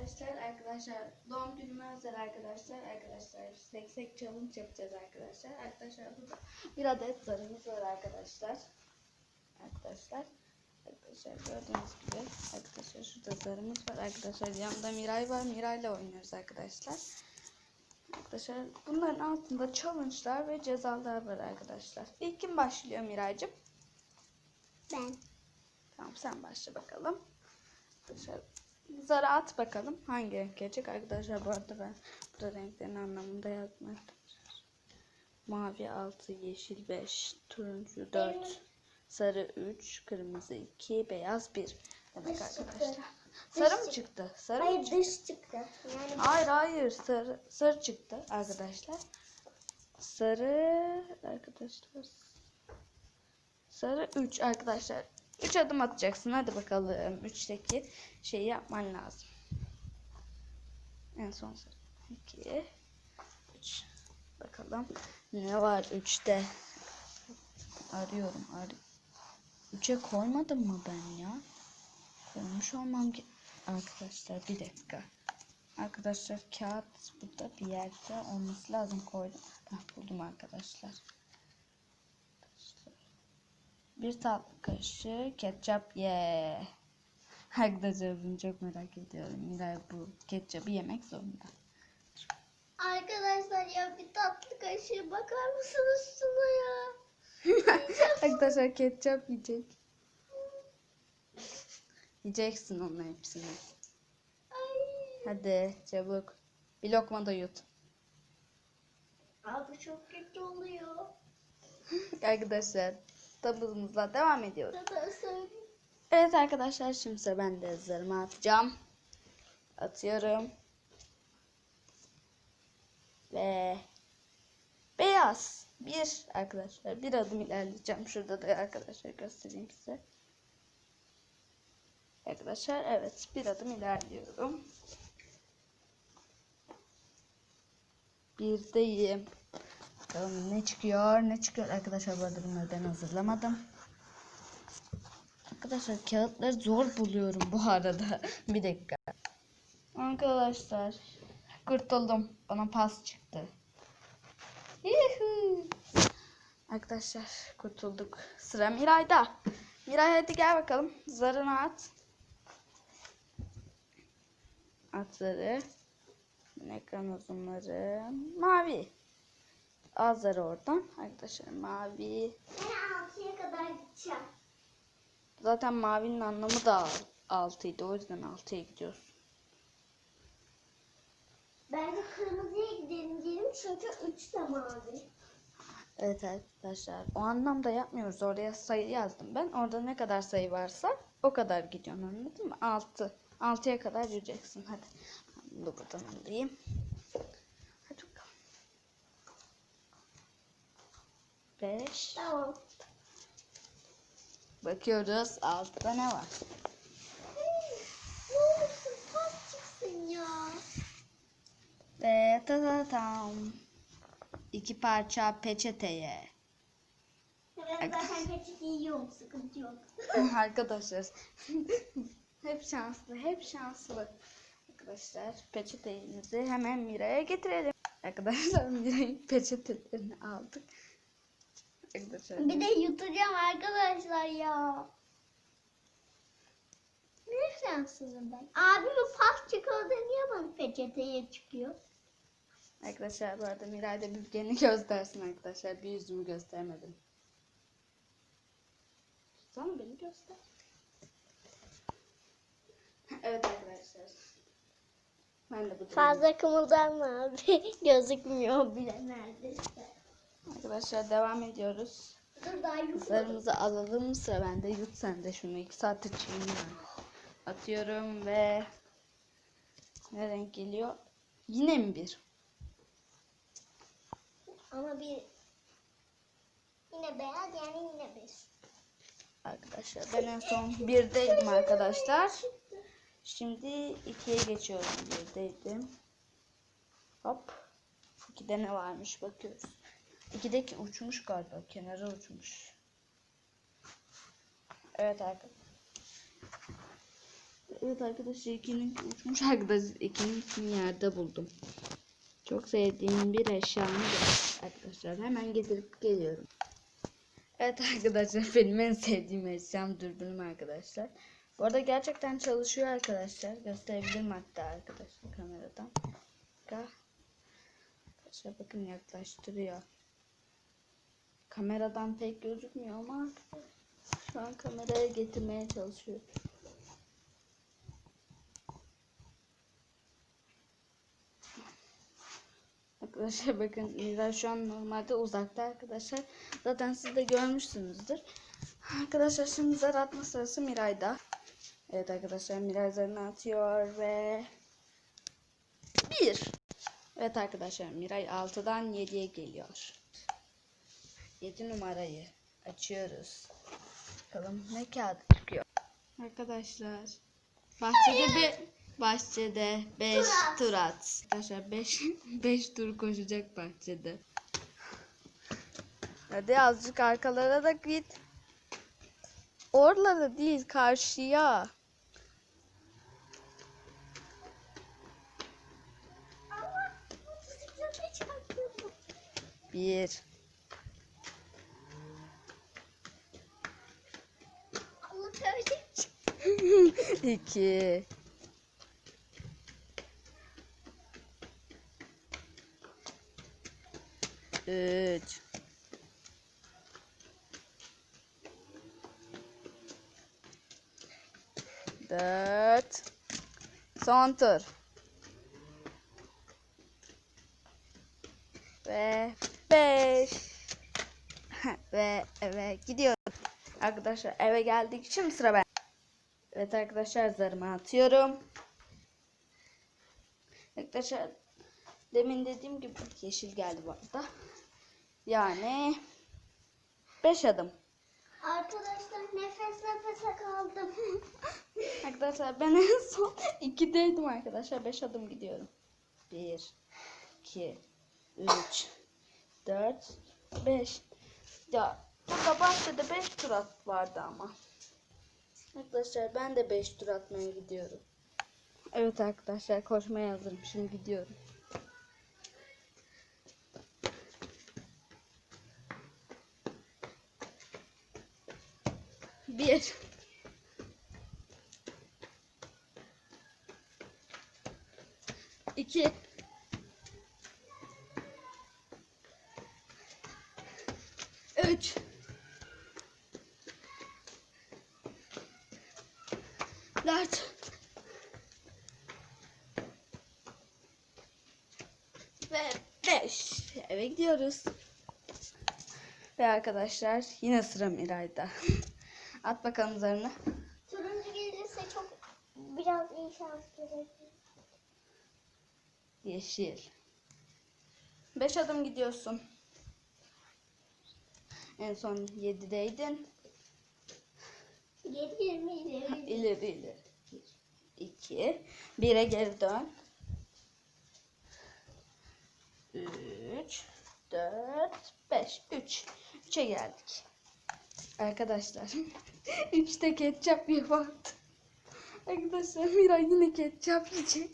arkadaşlar. Arkadaşlar doğum günüme özel arkadaşlar. Arkadaşlar seksek challenge yapacağız arkadaşlar. Arkadaşlar burada bir adet zarımız var arkadaşlar. Arkadaşlar. Arkadaşlar gördüğünüz gibi arkadaşlar şurada zarımız var arkadaşlar. Yanında Miray var. Miray'la oynuyoruz arkadaşlar. Arkadaşlar bunların altında challenge'lar ve cezalar var arkadaşlar. İlk kim başlıyor Miray'cığım? Ben. Tamam sen başla bakalım. Arkadaşlar zarı at bakalım. Hangi renk gelecek? Arkadaşlar bu arada ben burada renklerin anlamında yazmak. Mavi 6, yeşil 5, turuncu 4, sarı 3, kırmızı 2, beyaz 1. Demek Dış çıktı. arkadaşlar. Dış Sarı mı çıktı. çıktı? Sarı mı Hayır çıktı? dış çıktı. Yani Hayır hayır sarı, sarı çıktı arkadaşlar. Sarı arkadaşlar. Sarı 3 arkadaşlar. 3 adım atacaksın. Hadi bakalım. 3'teki şeyi yapman lazım. En son sarı. 2 3 Bakalım ne var 3'te. Arıyorum arıyorum. 3'e koymadım mı ben ya? Koymuş olmam ki. Arkadaşlar bir dakika. Arkadaşlar kağıt burada bir yerde olması lazım koydum. Heh, buldum arkadaşlar. Bir tatlı kaşığı ketçap ye. Arkadaşlar bunu çok merak ediyorum. Miray bu ketçapı yemek zorunda. arkadaşlar ya bir tatlı kaşığı bakar mısınız şuna ya? arkadaşlar ketçap yiyecek. Yiyeceksin onun hepsini. Ay. Hadi çabuk. Bir lokma da yut. Abi çok kötü oluyor. Arkadaşlar tabımızla devam ediyoruz. Evet arkadaşlar şimdi sıra ben de zarımı atacağım. Atıyorum. Ve beyaz. Bir arkadaşlar bir adım ilerleyeceğim. Şurada da arkadaşlar göstereyim size. Arkadaşlar evet bir adım ilerliyorum. Birdeyim. Bakalım ne çıkıyor ne çıkıyor arkadaşlar bu arada bunları ben hazırlamadım. Arkadaşlar kağıtları zor buluyorum bu arada. Bir dakika. Arkadaşlar kurtuldum. Bana pas çıktı. Yuhu. Arkadaşlar kurtulduk. Sıra Miray'da. Miray hadi gel bakalım. Zarını at. At zarı. Ekran uzunları. Mavi. Al zarı oradan. Arkadaşlar mavi. Ben altıya kadar gideceğim. Zaten mavinin anlamı da 6'ydı. O yüzden 6'ya gidiyoruz. Bence kırmızıya gidelim diyelim çünkü üç de mavi. Evet arkadaşlar. O anlamda yapmıyoruz. Oraya sayı yazdım ben. Orada ne kadar sayı varsa o kadar gidiyorsun anladın mı? 6. 6'ya kadar yürüyeceksin. Hadi. Bunu da buradan alayım. Hadi bakalım. 5. Tamam. Bakıyoruz. 6'da ne var? Ne olursun pas çıksın ya. Ve ta ta tam. İki parça peçeteye. Ben zaten peçete yiyorum sıkıntı yok. Arkadaşlar hep şanslı, hep şanslı. Arkadaşlar peçetemizi hemen Mira'ya getirelim. Arkadaşlar Mira'nın peçetelerini aldık. Arkadaşlar Bir de yutacağım arkadaşlar ya. Ne şanssızım ben. Abimin pas çıkardı niye bana peçeteye çıkıyor? Arkadaşlar bu arada Miray da bir beni göstersin arkadaşlar. Bir yüzümü göstermedim. Sana beni göster. evet arkadaşlar. Ben de bu Fazla kımıldanma abi. Gözükmüyor bile neredeyse. Arkadaşlar devam ediyoruz. Kızlarımızı alalım. Sıra bende. Yut sen de şunu. iki saattir çiğniyorum. Atıyorum ve ne renk geliyor? Yine mi bir? Ama bir yine beyaz yani yine bir. Arkadaşlar ben en son birdeydim arkadaşlar. Şimdi ikiye geçiyorum. Birdeydim. Hop. İkide ne varmış bakıyoruz. İkideki uçmuş galiba. Kenara uçmuş. Evet arkadaşlar. Evet arkadaşlar ikinin uçmuş arkadaşlar ikinin yerde buldum. Çok sevdiğim bir eşyamı da arkadaşlar hemen getirip geliyorum. Evet arkadaşlar benim en sevdiğim eşyam dürbünüm arkadaşlar. Bu arada gerçekten çalışıyor arkadaşlar. Gösterebilirim hatta arkadaşlar kameradan. Arkadaşlar bakın yaklaştırıyor. Kameradan pek gözükmüyor ama şu an kameraya getirmeye çalışıyorum. Arkadaşlar bakın Mira şu an normalde uzakta arkadaşlar. Zaten siz de görmüşsünüzdür. Arkadaşlar şimdi zar atma sırası Miray'da. Evet arkadaşlar Miray zarını atıyor ve... Bir. Evet arkadaşlar Miray 6'dan 7'ye geliyor. 7 numarayı açıyoruz. Bakalım ne kağıdı çıkıyor. Arkadaşlar bahçede bir bahçede 5 Tur at. Arkadaşlar 5 5 tur koşacak bahçede. Hadi azıcık arkalara da git. Oralara değil karşıya. Bir. 2 3 4 Son tur. Ve 5 Ve eve gidiyoruz. Arkadaşlar eve geldik. Şimdi sıra ben. Evet arkadaşlar zarımı atıyorum. Arkadaşlar demin dediğim gibi yeşil geldi bu arada. Yani 5 adım. Arkadaşlar nefes nefese kaldım. Arkadaşlar ben en son 2'deydim arkadaşlar. 5 adım gidiyorum. 1 2 3 4 5 Ya burada bahçede 5 tur vardı ama. Arkadaşlar ben de 5 tur atmaya gidiyorum. Evet arkadaşlar koşmaya hazırım. Şimdi gidiyorum. Bir. İki. Üç. Dört. Ve beş. Eve gidiyoruz. Ve arkadaşlar yine sıra Miray'da. At bakalım zarını. Turuncu gelirse çok biraz iyi şans gerekir. Yeşil. Beş adım gidiyorsun. En son yedideydin. Geri yirmi ileri. İleri ileri. Bir, iki. Bire geri dön. Üç, dört, beş. Üç. Üçe geldik. Arkadaşlar. Üçte ketçap yapardı. Arkadaşlar Miray yine ketçap yiyecek.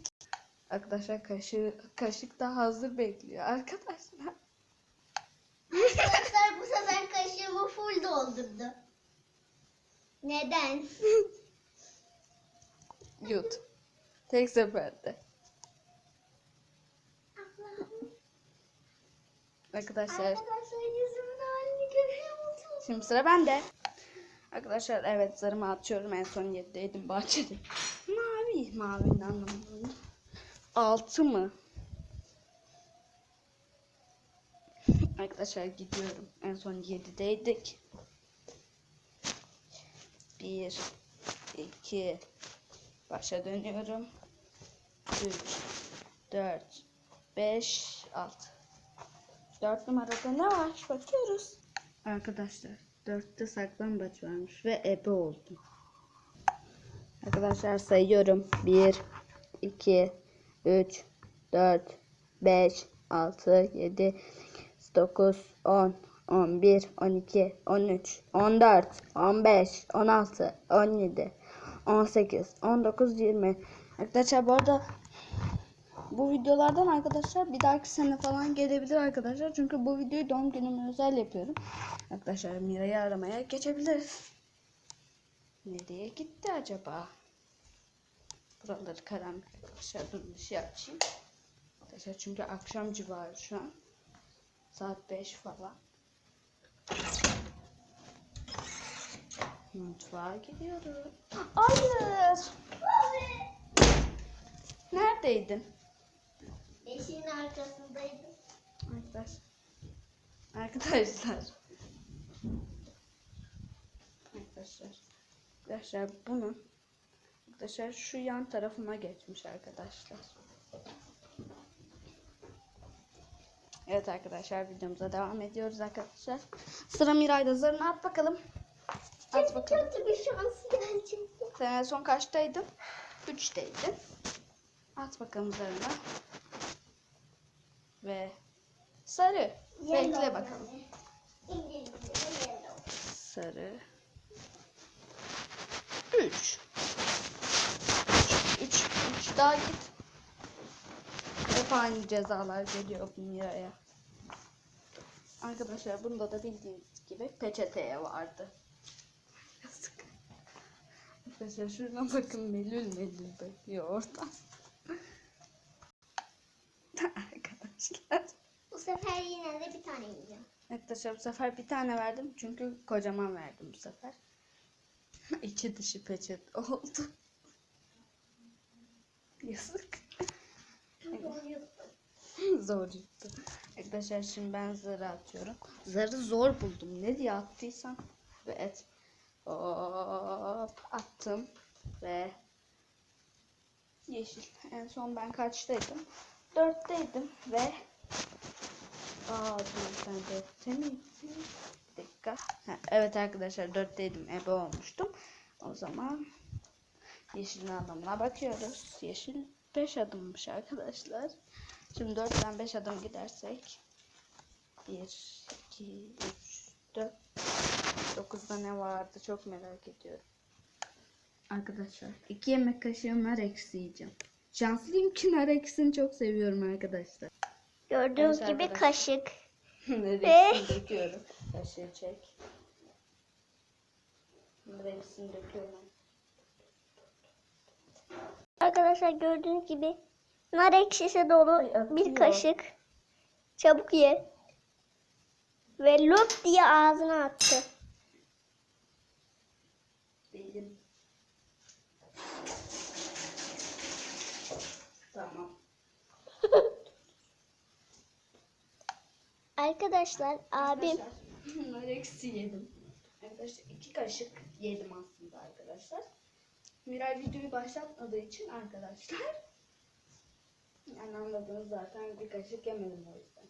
Arkadaşlar kaşık, kaşık da hazır bekliyor. Arkadaşlar. Arkadaşlar bu sefer kaşığımı full doldurdu. Neden? Yut. Tek seferde. Arkadaşlar? Şimdi sıra bende. Arkadaşlar evet zarımı atıyorum. En son 7'deydim bahçede. Mavi. Mavinin anlamını. 6 mı? Arkadaşlar gidiyorum. En son 7'deydik. 1 2 Başa dönüyorum. 3 4 5 6 4 numarada ne var? Bakıyoruz. Arkadaşlar 4'te saklambaç varmış ve ebe oldum. Arkadaşlar sayıyorum. 1 2 3 4 5 6 7 9 10 11 12 13 14 15 16 17 18, 19, 20. Arkadaşlar bu arada bu videolardan arkadaşlar bir dahaki sene falan gelebilir arkadaşlar. Çünkü bu videoyu doğum günüme özel yapıyorum. Arkadaşlar Mira'yı aramaya geçebiliriz. Nereye gitti acaba? Buraları karanlık arkadaşlar. Dur bir şey açayım. Arkadaşlar çünkü akşam civarı şu an. Saat 5 falan. Mutfağa gidiyorum. Hayır. Neredeydin? Eşiğin arkasındaydım. Arkadaşlar. Arkadaşlar. Arkadaşlar. Arkadaşlar bunu arkadaşlar şu yan tarafıma geçmiş arkadaşlar. Evet arkadaşlar videomuza devam ediyoruz arkadaşlar. Sıra Miray'da zarını at bakalım. At bakalım. Kötü bir şans gelecek. Sen en son kaçtaydın? Üçteydin. At bakalım zarına. Ve sarı. Bekle bakalım. İngilizce yellow. Sarı. Üç. Üç. Üç daha git. Hep aynı cezalar geliyor Mira'ya. Arkadaşlar bunda da bildiğiniz gibi peçeteye vardı. Arkadaşlar şuna bakın melül melül bakıyor oradan. Arkadaşlar. Bu sefer yine de bir tane yiyeceğim. Arkadaşlar bu sefer bir tane verdim çünkü kocaman verdim bu sefer. İçi dışı peçet oldu. Yazık. zor yuttu. Arkadaşlar şimdi ben zarı atıyorum. Zarı zor buldum. Ne diye attıysam. Evet. Hop attım. Ve yeşil. En son ben kaçtaydım? Dörtteydim ve Aa dur sen dörtte miydin? Bir evet arkadaşlar dörtteydim. Ebe olmuştum. O zaman yeşilin anlamına bakıyoruz. Yeşil 5 adımmış arkadaşlar. Şimdi 4'ten 5 adım gidersek 1, 2, 3, 4 9'da ne vardı çok merak ediyorum. Arkadaşlar 2 yemek kaşığı nar eksi yiyeceğim. Şanslıyım ki nar eksini çok seviyorum arkadaşlar. Gördüğünüz Evet gibi arkadaşlar. kaşık. nar eksini döküyorum. Kaşığı çek. Nar eksini döküyorum. Arkadaşlar gördüğünüz gibi nar ekşisi dolu Ay, bir kaşık. Çabuk ye. Ve lop diye ağzına attı. Tamam. Arkadaşlar abim Arkadaşlar, eksi yedim. Arkadaşlar iki kaşık yedim aslında arkadaşlar. Miray videoyu başlatmadığı için arkadaşlar. Yani anladınız zaten bir kaşık yemedim o yüzden.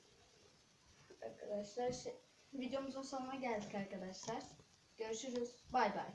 Arkadaşlar şey, videomuzun sonuna geldik arkadaşlar. Görüşürüz. Bay bay.